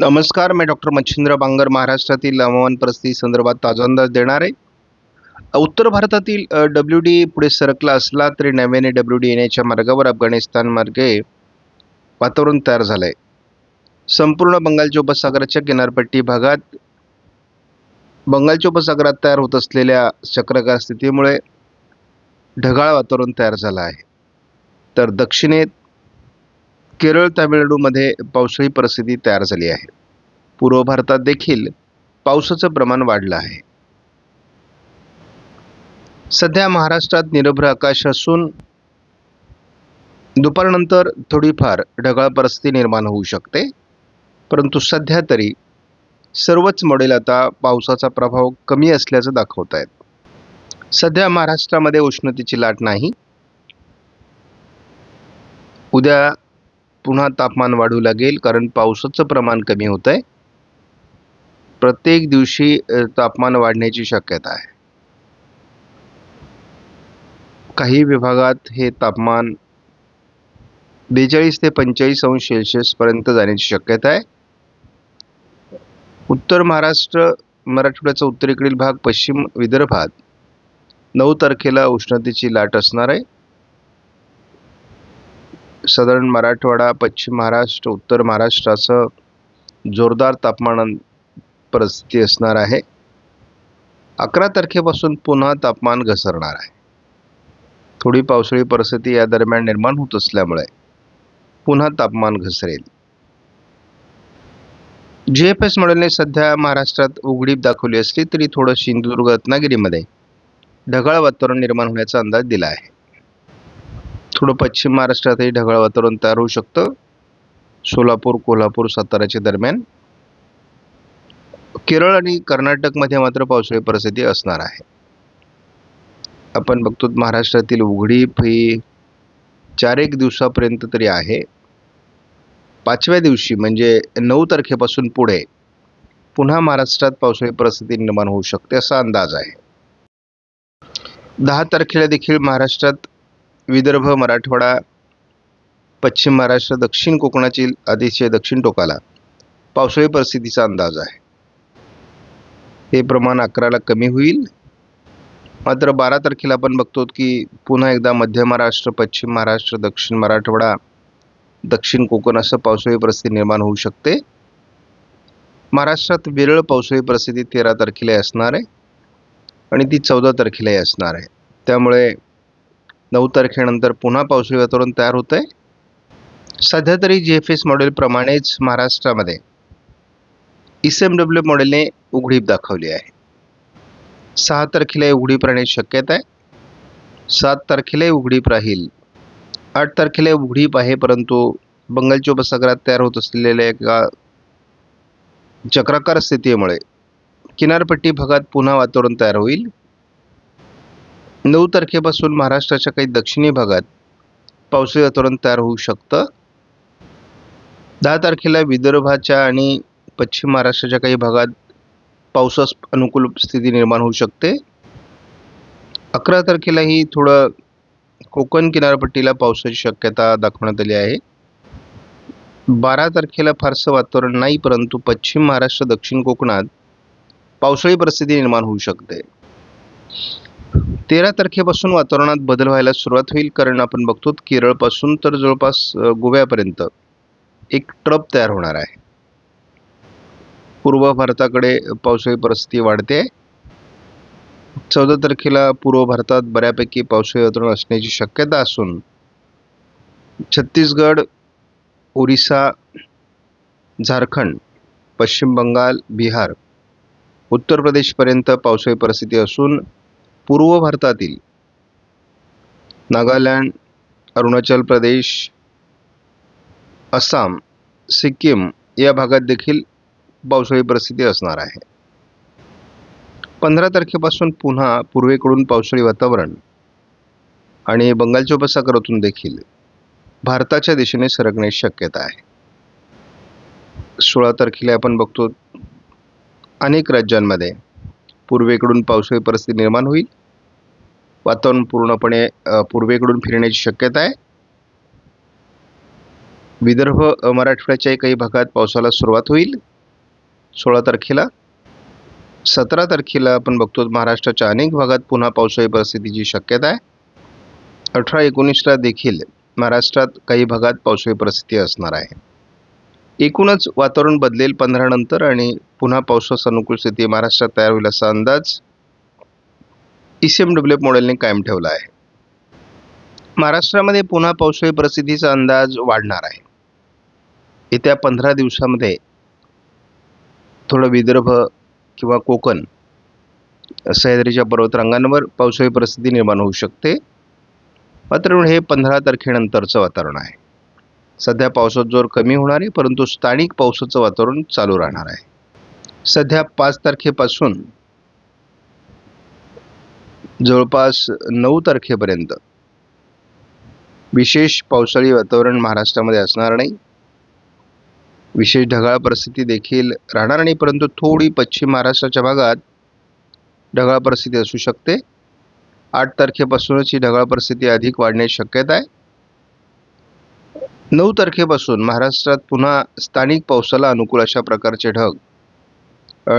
नमस्कार मी डॉक्टर मच्छिंद्र बांगर महाराष्ट्रातील हवामान परिस्थिती संदर्भात ताजा अंदाज देणार आहे. उत्तर भारतातील डब्ल्यू डी पुढे सरकला असला तरी नव्याने डब्ल्यू डी येण्याच्या मार्गावर अफगाणिस्तान मार्गे वातावरण तयार झालं आहे संपूर्ण बंगालच्या उपसागराच्या किनारपट्टी भागात बंगालच्या उपसागरात तयार होत असलेल्या चक्रकार स्थितीमुळे ढगाळ वातावरण तयार झालं आहे. तर दक्षिणेत केरळ तामिळनाडूमध्ये पावसाळी परिस्थिती तयार झाली आहे. पूर्व भारतात देखील पावसाचं प्रमाण वाढलं आहे. सध्या महाराष्ट्रात निरभ्र आकाश असून दुपारनंतर थोडीफार ढगाळ परिस्थिती निर्माण होऊ शकते. परंतु सध्या तरी सर्वच मॉडेल आता पावसाचा प्रभाव कमी असल्याचं दाखवत आहेत. सध्या महाराष्ट्रामध्ये उष्णतेची लाट नाही. उद्या पुन्हा तापमान वाढू लागेल कारण पावसाचं प्रमाण कमी होत आहे प्रत्येक दिवशी तापमान वाढण्याची शक्यता आहे. काही विभागात हे तापमान बेचाळीस ते पंचेचाळीस अंश सेल्सिअसपर्यंत जाण्याची शक्यता आहे. उत्तर महाराष्ट्र मराठवाड्याचा उत्तरेकडील भाग पश्चिम विदर्भात नऊ तारखेला उष्णतेची लाट असणार आहे. साधारण मराठवाडा पश्चिम महाराष्ट्र उत्तर महाराष्ट्राचं जोरदार तापमान परिस्थिती असणार आहे. अकरा तारखेपासून पुन्हा तापमान घसरणार आहे. थोडी पावसाळी परिस्थिती या दरम्यान निर्माण होत असल्यामुळे पुन्हा तापमान घसरेल. जी एफ एस मॉडेलने सध्या महाराष्ट्रात उघडीप दाखवली असली तरी थोडं सिंधुदुर्ग रत्नागिरीमध्ये ढगाळ वातावरण निर्माण होण्याचा अंदाज दिला आहे. थोडं पश्चिम महाराष्ट्रातही ढगाळ वातावरण तयार होऊ शकतं. सोलापूर कोल्हापूर साताराच्या दरम्यान. केरळ आणि कर्नाटकमध्ये मात्र पावसाळी परिस्थिती असणार आहे. आपण बघतो महाराष्ट्रातील उघडीप ही चार एक दिवसापर्यंत तरी आहे. पाचव्या दिवशी म्हणजे नऊ तारखेपासून पुढे पुन्हा महाराष्ट्रात पावसाळी परिस्थिती निर्माण होऊ शकते असा अंदाज आहे. दहा तारखेला देखील महाराष्ट्रात विदर्भ मराठवाडा पश्चिम महाराष्ट्र दक्षिण कोकणातील अतिशय दक्षिण टोकाला पावसाळी परिस्थितीचा अंदाज आहे. हे प्रमाण अकराला कमी होईल. मात्र बारा तारखेला आपण बघतो की पुन्हा एकदा मध्य महाराष्ट्र पश्चिम महाराष्ट्र दक्षिण मराठवाडा दक्षिण कोकण असं पावसाळी परिस्थिती निर्माण होऊ शकते. महाराष्ट्रात विरळ पावसाळी परिस्थिती तेरा तारखेला असणार आहे आणि ती चौदा तारखेलाही असणार आहे. त्यामुळे नऊ तारखेनंतर पुन्हा पावसाळी वातावरण तयार होतं आहे सध्या तरी जी एफ एस मॉडेलप्रमाणेच महाराष्ट्रामध्ये एस एम डब्ल्यू मॉडेलने उघडीप दाखवली आहे. सहा तारखेला उघडीप राहण्याची शक्यता आहे. सात तारखेला उघडीप राहील. आठ तारखेला उघडीप आहे परंतु बंगालच्या उपसागरात तयार होत असलेल्या एका चक्राकार स्थितीमुळे किनारपट्टी भागात पुन्हा वातावरण तयार होईल. नऊ तारखेपासून महाराष्ट्राच्या काही दक्षिणी भागात पावसाळी वातावरण तयार होऊ शकतं. दहा तारखेला विदर्भाच्या आणि पश्चिम महाराष्ट्राच्या काही भागात पावसास अनुकूल स्थिती निर्माण होऊ शकते. अकरा तारखेलाही थोडं कोकण किनारपट्टीला पावसाची शक्यता दाखवण्यात आली आहे. बारा तारखेला फारसं वातावरण नाही परंतु पश्चिम महाराष्ट्र दक्षिण कोकणात पावसाळी परिस्थिती निर्माण होऊ शकते. तेरा तारखेपासून वातावरणात बदल व्हायला सुरुवात होईल कारण आपण बघतो केरळपासून तर जवळपास गोव्यापर्यंत एक ट्रप तयार होणार आहे. पूर्व भारताकडे पावसाळी परिस्थिती वाढते. चौदा तारखेला पूर्व भारतात बऱ्यापैकी पावसाळी वातावरण असण्याची शक्यता असून छत्तीसगड ओरिसा झारखंड पश्चिम बंगाल बिहार उत्तर प्रदेशपर्यंत पावसाळी परिस्थिती असून पूर्व भारतातील नागालँड अरुणाचल प्रदेश आसाम सिक्कीम या भागात देखील पावसाळी परिस्थिती असणार आहे. पंधरा तारखेपासून पुन्हा पूर्वेकडून पावसाळी वातावरण आणि बंगालच्या उपसागरातून देखील भारताच्या दिशेने सरकण्याची शक्यता आहे. सोळा तारखेला आपण बघतो अनेक राज्यांमध्ये पूर्वेकडून पावसाळी परिस्थिती निर्माण होईल. वातावरण पूर्णपणे पूर्वेकडून फिरण्याची शक्यता आहे. विदर्भ मराठवाड्याच्याही काही भागात पावसाला सुरुवात होईल. सोळा तारखेला. सतरा तारखेला आपण बघतो महाराष्ट्राच्या अनेक भागात पुन्हा पावसाळी परिस्थितीची शक्यता आहे. अठरा एकोणीसला देखील महाराष्ट्रात काही भागात पावसाळी परिस्थिती असणार आहे. एकूणच वातावरण बदलेल पंधरानंतर आणि पुन्हा पावसास अनुकूल स्थिती महाराष्ट्रात तयार होईल असा अंदाज E C M W F मॉडेलने कायम ठेवला आहे. महाराष्ट्रामध्ये पुन्हा पावसाळी परिस्थितीचा अंदाज वाढणार आहे. येत्या पंधरा दिवसामध्ये थोडं विदर्भ किंवा कोकण सह्याद्रीच्या पर्वतरांगांवर पावसाळी परिस्थिती निर्माण होऊ शकते. मात्र हे पंधरा तारखेनंतरचं वातावरण आहे. सध्या पावसाचा जोर कमी होणार आहे परंतु स्थानिक पावसाचं वातावरण चालू राहणार आहे. सध्या पाच तारखेपासून जवळपास नऊ तारखेपर्यंत. विशेष पावसाळी वातावरण महाराष्ट्रामध्ये असणार नाही. विशेष ढगाळ परिस्थिती देखील राहणार नाही परंतु थोडी पश्चिम महाराष्ट्राच्या भागात ढगाळ परिस्थिती असू शकते. आठ तारखेपासूनच ही ढगाळ परिस्थिती अधिक वाढण्याची शक्यता आहे. नऊ तारखेपासून महाराष्ट्रात पुन्हा स्थानिक पावसाला अनुकूल अशा प्रकारचे ढग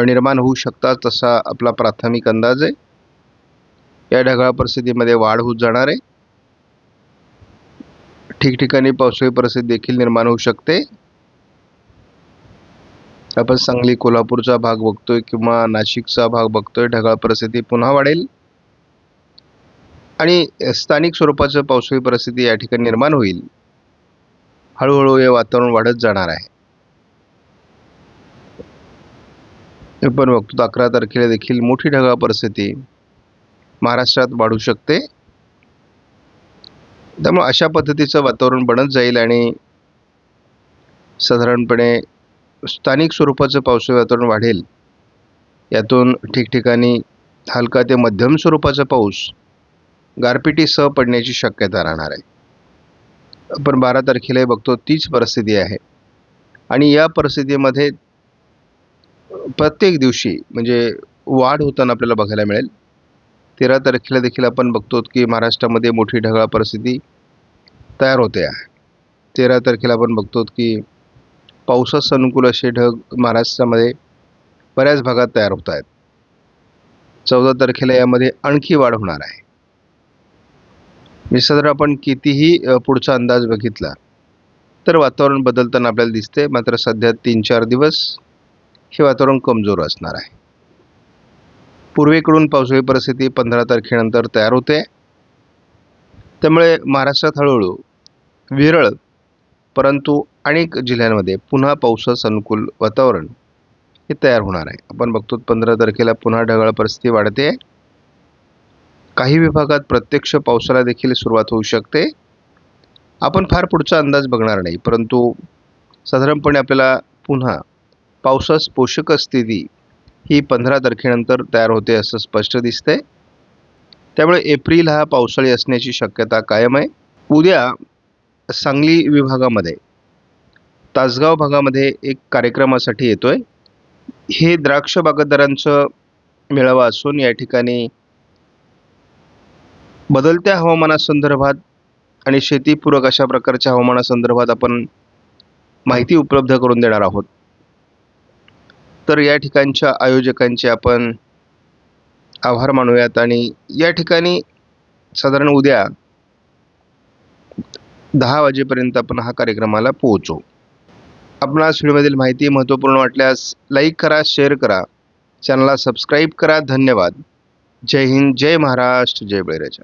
निर्माण होऊ शकतात तसा आपला प्राथमिक अंदाज आहे. या ढगाळ परिस्थितीमध्ये वाढ होत जाणार आहे. ठिकठिकाणी पावसाळी परिस्थिती देखील निर्माण होऊ शकते. आपण सांगली कोल्हापूरचा भाग बघतोय किंवा नाशिकचा भाग बघतोय ढगाळ परिस्थिती पुन्हा वाढेल. आणि स्थानिक स्वरूपाचं पावसाळी परिस्थिती या ठिकाणी निर्माण होईल. हळूहळू हे वातावरण वाढत जाणार आहे. आपण बघतो अकरा तारखेला देखील मोठी ढगाळ परिस्थिती. महाराष्ट्रात वाढू शकते. त्यामुळे अशा पद्धतीचं वातावरण बनत जाईल आणि साधारणपणे स्थानिक स्वरूपाचं पावसाळी वातावरण वाढेल. यातून ठिकठिकाणी हलका ते मध्यम स्वरूपाचा पाऊस गारपिटीसह पडण्याची शक्यता राहणार आहे. आपण बारा तारखेला बघतो तीच परिस्थिती आहे. आणि या परिस्थितीमध्ये प्रत्येक दिवशी म्हणजे वाढ होताना आपल्याला बघायला मिळेल. तेरा तारखेला देखील आपण बघतो की महाराष्ट्रामध्ये मोठी ढगाळ परिस्थिती तयार होते आहे. तेरा तारखेला आपण बघतो की पावसास अनुकूल असे ढग महाराष्ट्रामध्ये बऱ्याच भागात तयार होत आहेत. चौदा तारखेला यामध्ये आणखी वाढ होणार आहे. निसर्ग आपण कितीही पुढचा अंदाज बघितला तर वातावरण बदलताना आपल्याला दिसते मात्र सध्या तीन चार दिवस हे वातावरण कमजोर असणार आहे. पूर्वेकडून पावसाळी परिस्थिती पंधरा तारखेनंतर तयार होते. त्यामुळे महाराष्ट्रात हळूहळू विरळ परंतु अनेक जिल्ह्यांमध्ये पुन्हा पावसास अनुकूल वातावरण हे तयार होणार आहे. आपण बघतो पंधरा तारखेला पुन्हा ढगाळ परिस्थिती वाढते. काही विभागात प्रत्यक्ष पावसाला देखील सुरुवात होऊ शकते. आपण फार पुढचा अंदाज बघणार नाही परंतु साधारणपणे आपल्याला पुन्हा पावसास पोषक स्थिती ही पंधरा तारखेनंतर तयार होते असं स्पष्ट दिसतंय. त्यामुळे एप्रिल हा पावसाळी असण्याची शक्यता कायम आहे. उद्या सांगली विभागामध्ये तासगाव भागामध्ये एक कार्यक्रमासाठी येतोय. हे द्राक्ष बागायतदारांचं मेळावा असून या ठिकाणी बदलत्या हवामानासंदर्भात आणि शेतीपूरक अशा प्रकारच्या हवामानासंदर्भात आपण माहिती उपलब्ध करून देणार आहोत. तर या ठिकाणच्या आयोजकांचे आपण आभार मानूयात. आणि या ठिकाणी साधारण उद्या दहा वाजेपर्यंत आपण हा कार्यक्रमाला पोहोचू. आपणास व्हिडिओमधील माहिती महत्त्वपूर्ण वाटल्यास लाईक करा शेअर करा चॅनलला सबस्क्राईब करा. धन्यवाद. जय हिंद जय महाराष्ट्र जय बळीराजा